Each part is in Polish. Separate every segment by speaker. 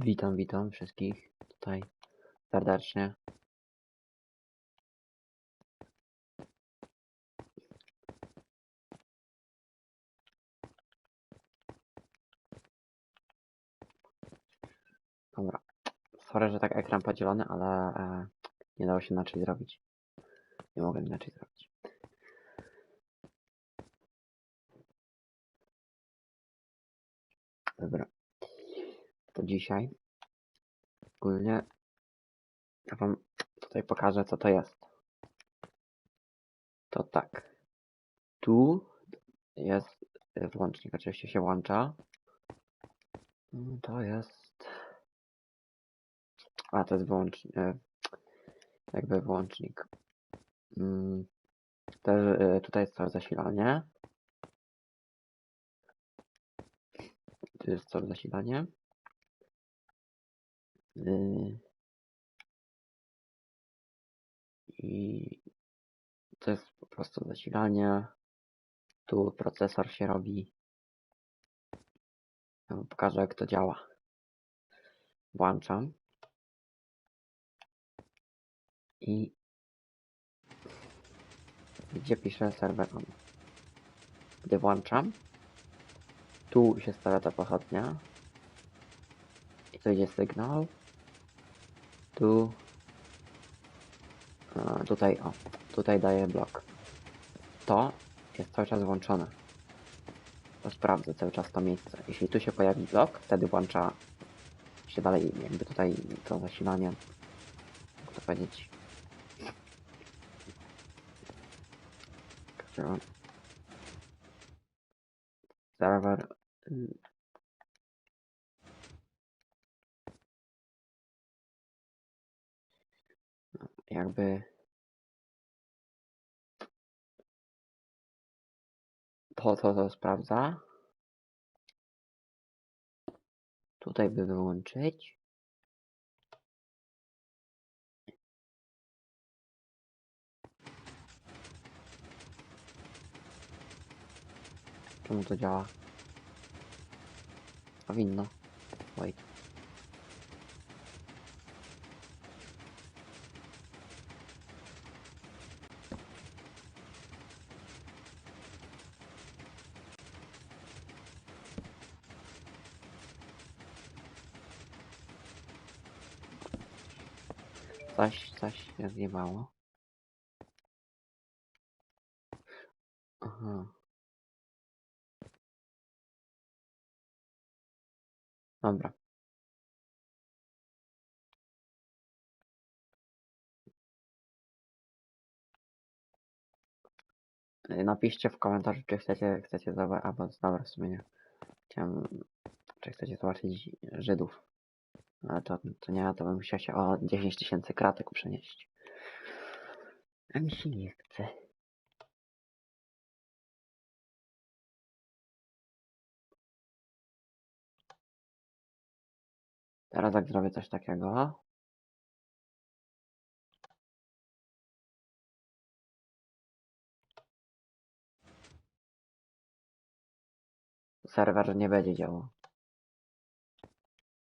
Speaker 1: Witam, witam wszystkich tutaj serdecznie. Dobra. Sorry, że tak ekran podzielony, ale e, nie dało się inaczej zrobić. Nie mogę inaczej zrobić. Dobra. To dzisiaj ogólnie ja wam tutaj pokażę co to jest. To tak. Tu jest y, włącznik, oczywiście się włącza. To jest. A to jest wyłącznik. Jakby wyłącznik. Mm, Też y, tutaj jest całe zasilanie. Tu jest całe zasilanie. Y, I to jest po prostu zasilanie. Tu procesor się robi. Ja pokażę jak to działa. Włączam. I gdzie piszę serwer on. Gdy włączam, tu się stawia ta pochodnia. I tu idzie sygnał. Tu. A, tutaj, o. Tutaj daję blok. To jest cały czas włączone. To sprawdzę cały czas to miejsce. Jeśli tu się pojawi blok, wtedy włącza się dalej jakby tutaj to zasilanie. Jak to powiedzieć? Także Jakby to, to, to sprawdza. Tutaj by wyłączyć. Czemu to działa? Powinno. Wait. Coś, coś się zjebało. Aha. Dobra. Y, Napiszcie w komentarzu, czy chcecie, chcecie zobaczyć, albo dobra, w sumie nie. Chciałem, czy chcecie zobaczyć Żydów. Ale to, to nie, to bym musiał się o 10 tysięcy kratek przenieść. A mi się nie chce. Teraz jak zrobię coś takiego. Serwer nie będzie działał.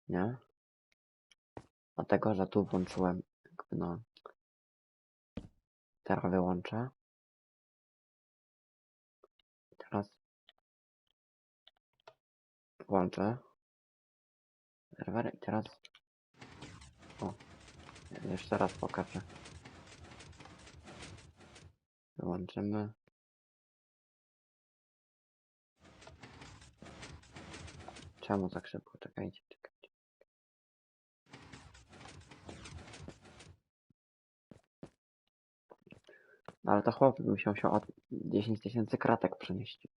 Speaker 1: Nie? Dlatego, że tu włączyłem jakby no. Teraz wyłączę. Teraz włączę serwer i teraz o jeszcze raz pokażę wyłączymy czemu tak szybko czekajcie czekajcie no ale to chłop by musiał się od 10 tysięcy kratek przenieść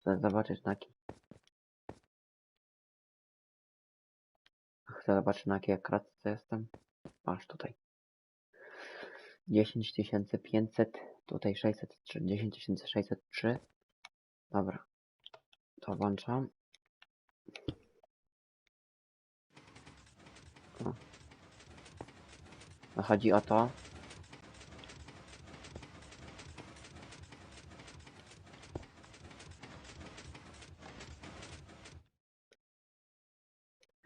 Speaker 1: chcę zobaczyć na kim Chcę zobaczyć na jakiej kratce jestem. Masz tutaj. 10500, tutaj 603, 10603. Dobra. To włączam. O. No chodzi o to,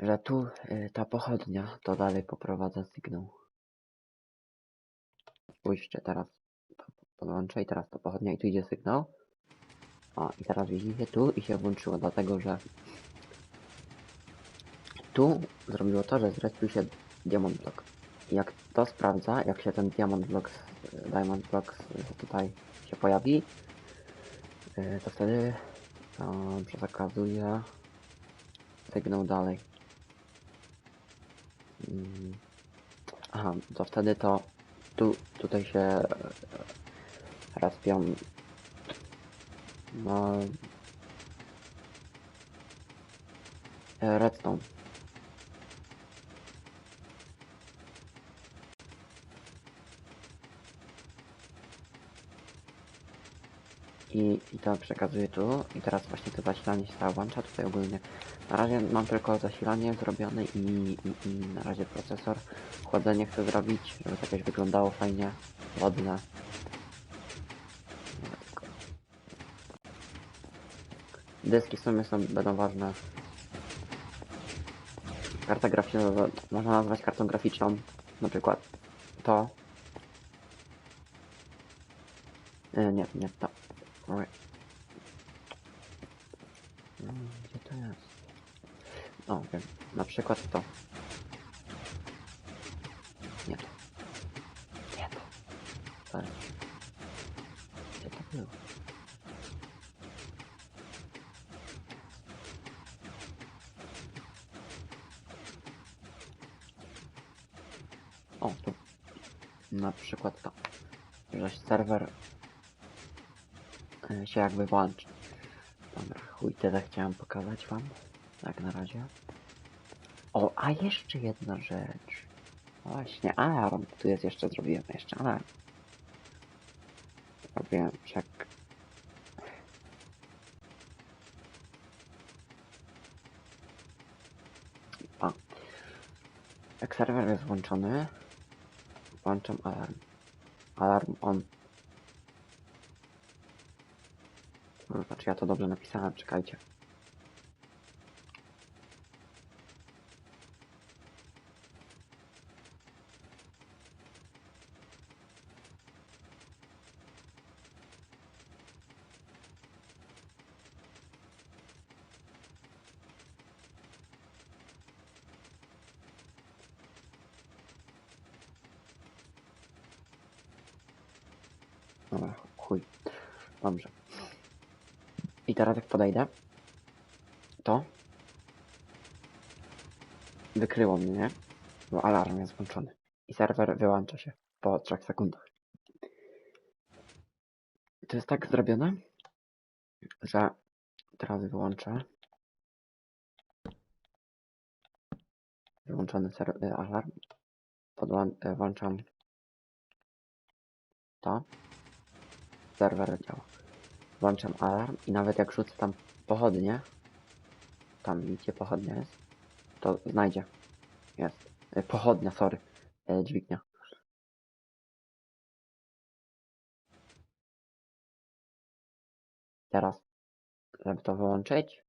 Speaker 1: że tu y, ta pochodnia to dalej poprowadza sygnał. Spójrzcie teraz, to podłączę i teraz to pochodnia i tu idzie sygnał. O, i teraz widzicie tu i się włączyło, dlatego że tu zrobiło to, że zrespił się Diamond Block. Jak to sprawdza, jak się ten Diamond Block, Diamond Block tutaj się pojawi, y, to wtedy to przekazuje sygnał dalej. Mm. Aha, to wtedy to tu, tutaj się e, respią no redstone. I, I to przekazuję tu i teraz właśnie to zasilanie się całe włącza tutaj ogólnie. Na razie mam tylko zasilanie zrobione i, i, i na razie procesor. Chłodzenie chcę zrobić, żeby to jakoś wyglądało fajnie, ładne. Dyski w sumie są, będą ważne. Karta graficzna można nazwać kartą graficzną, na przykład to. E, nie, nie to. No, gdzie to jest? O, wiem. Na przykład to. Nie to. Nie to. Sorry. Gdzie to było? O, tu. Na przykład to. Że serwer e, się jakby włączy. Dobra, chuj, tyle chciałem pokazać wam. Tak na razie. O, a jeszcze jedna rzecz. Właśnie, alarm. Tu jest jeszcze, zrobiłem jeszcze alarm. Robiłem check. O. Jak serwer jest włączony, włączam alarm. Alarm on. Kurwa, czy ja to dobrze napisałem? Czekajcie. Dobra, chuj. Dobrze. I teraz jak podejdę, to wykryło mnie, nie? Bo alarm jest włączony. I serwer wyłącza się po 3 sekundach. To jest tak zrobione, że teraz wyłączę. Wyłączony y, alarm. Podłą- y, to. Serwer działa. Włączam alarm i nawet jak rzucę tam pochodnie, tam widzicie pochodnia jest, to znajdzie. Jest. E, Pochodnia, sorry. E, dźwignia. Teraz, żeby to wyłączyć,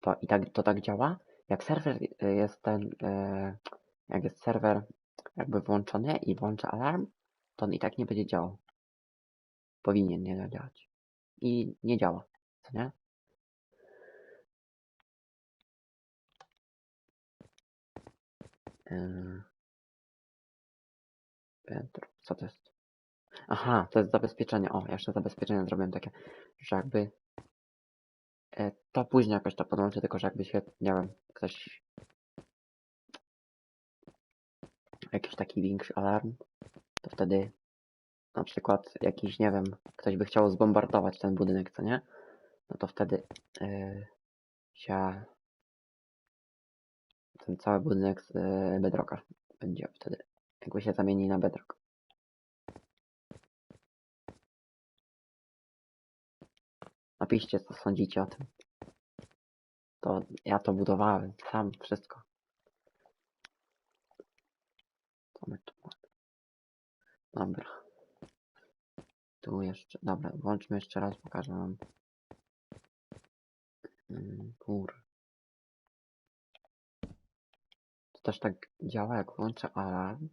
Speaker 1: to i tak, to tak działa. Jak serwer jest ten, e, jak jest serwer jakby włączony i włączę alarm, to on i tak nie będzie działał. Powinien nie działać. I nie działa, co nie? Piętro. Co to jest? Aha, to jest zabezpieczenie. O, jeszcze zabezpieczenie zrobiłem takie, że jakby e, to później jakoś to podłączę, tylko że jakby się, nie wiem, ktoś jakiś taki większy alarm, to wtedy na przykład jakiś, nie wiem, ktoś by chciał zbombardować ten budynek, co nie? No to wtedy e, się ten cały budynek z e, bedrocka będzie wtedy, jakby się zamieni na bedrock. Napiszcie, co sądzicie o tym. To ja to budowałem, sam, wszystko. Co my tu mamy? Dobra. Tu jeszcze, dobra, włączmy jeszcze raz, pokażę wam. Mm, Kur. też tak działa, jak włączę alarm.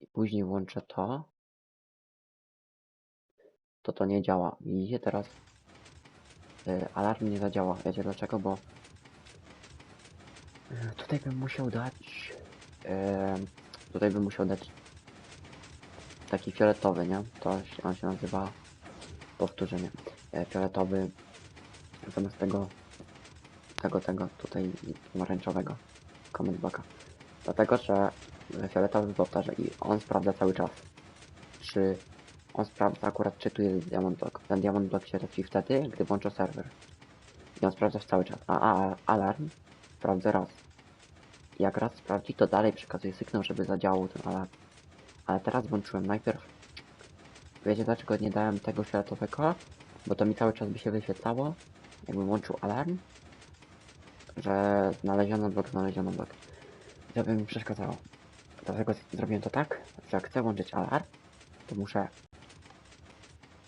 Speaker 1: I później włączę to. To to nie działa. Widzicie teraz? y, alarm nie zadziała. Wiecie dlaczego? Bo y, tutaj bym musiał dać y, tutaj bym musiał dać taki fioletowy, nie? To on się nazywa powtórzenie. E, fioletowy zamiast tego tego, tego tutaj pomarańczowego comment blocka. Dlatego, że fioletowy powtarza i on sprawdza cały czas. Czy on sprawdza akurat, czy tu jest diamond block. Ten diamond block się trafi wtedy, gdy włączę serwer. I on sprawdza cały czas. A, a alarm sprawdza raz. Jak raz sprawdzi, to dalej przekazuje sygnał, żeby zadziałał ten alarm. Ale teraz włączyłem najpierw. Wiecie dlaczego nie dałem tego fioletowego? Bo to mi cały czas by się wyświetlało, jakbym włączył alarm, że znaleziono blok, znaleziono blok. I to by mi przeszkadzało. Dlatego zrobiłem to tak, że jak chcę włączyć alarm, to muszę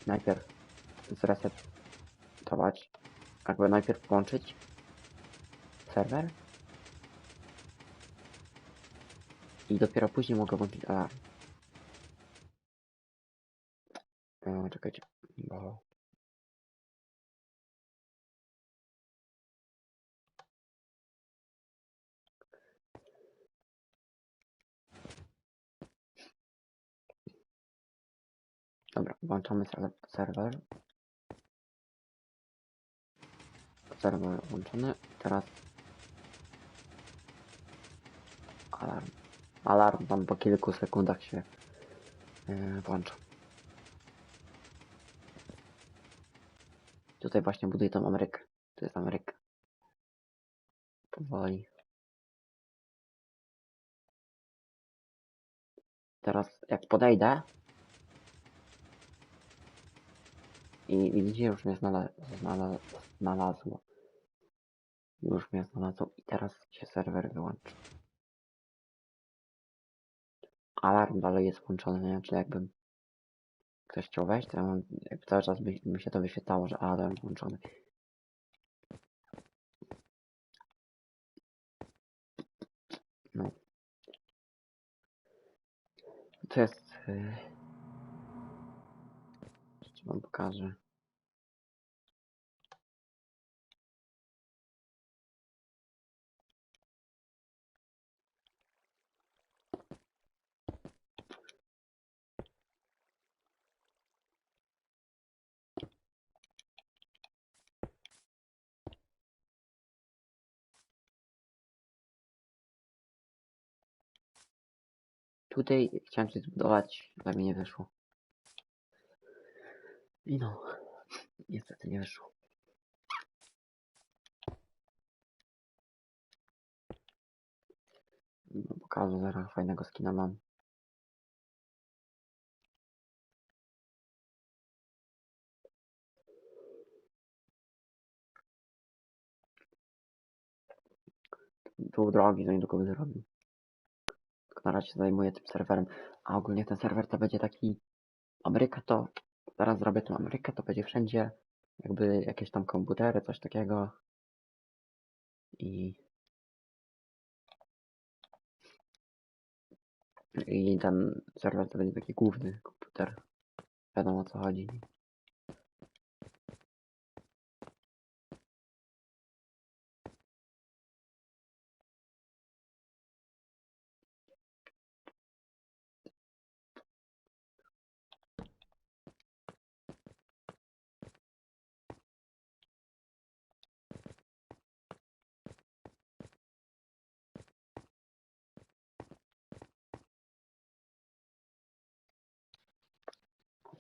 Speaker 1: najpierw zresetować, jakby najpierw włączyć serwer i dopiero później mogę włączyć alarm. E, czekajcie, bo... Dobra, włączamy ser- serwer. Serwer włączony. Teraz alarm. Alarm tam po kilku sekundach się yy, włącza. Tutaj właśnie buduję tą Amerykę. To jest Ameryka. Powoli. Teraz jak podejdę i widzicie już mnie znala znala znalazło. Już mnie znalazło i teraz się serwer wyłączy. Alarm dalej jest włączony, nie? Czyli jakbym ktoś chciał wejść, to ja mam, jakby cały czas by mi się to wyświetlało, że alarm włączony. No. To jest... Yy... Jeszcze wam pokażę. Tutaj chciałem coś zbudować, ale mi nie wyszło. I no, niestety nie wyszło. No, pokażę zaraz, fajnego skina mam. Był drogi, za niedługo będę robił. Na razie zajmuję tym serwerem. A ogólnie ten serwer to będzie taki... Ameryka to... Zaraz zrobię tą Amerykę, to będzie wszędzie jakby jakieś tam komputery, coś takiego. I... I ten serwer to będzie taki główny komputer. Wiadomo o co chodzi.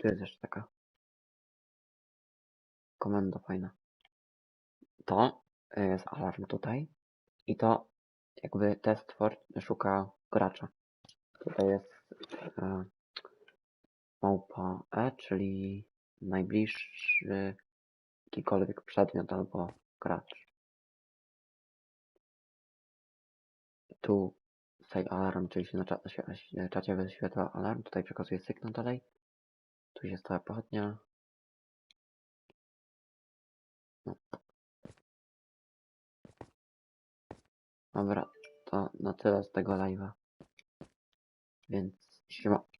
Speaker 1: Tu jest jeszcze taka komenda fajna. To jest alarm tutaj i to jakby test for szuka gracza. Tutaj jest e, małpa E, czyli najbliższy jakikolwiek przedmiot albo gracz. Tu say alarm, czyli się na czacie wyświetla alarm, tutaj przekazuje sygnał dalej. Tu się stała pochodnia. No. Dobra, to na tyle z tego live'a. Więc siema.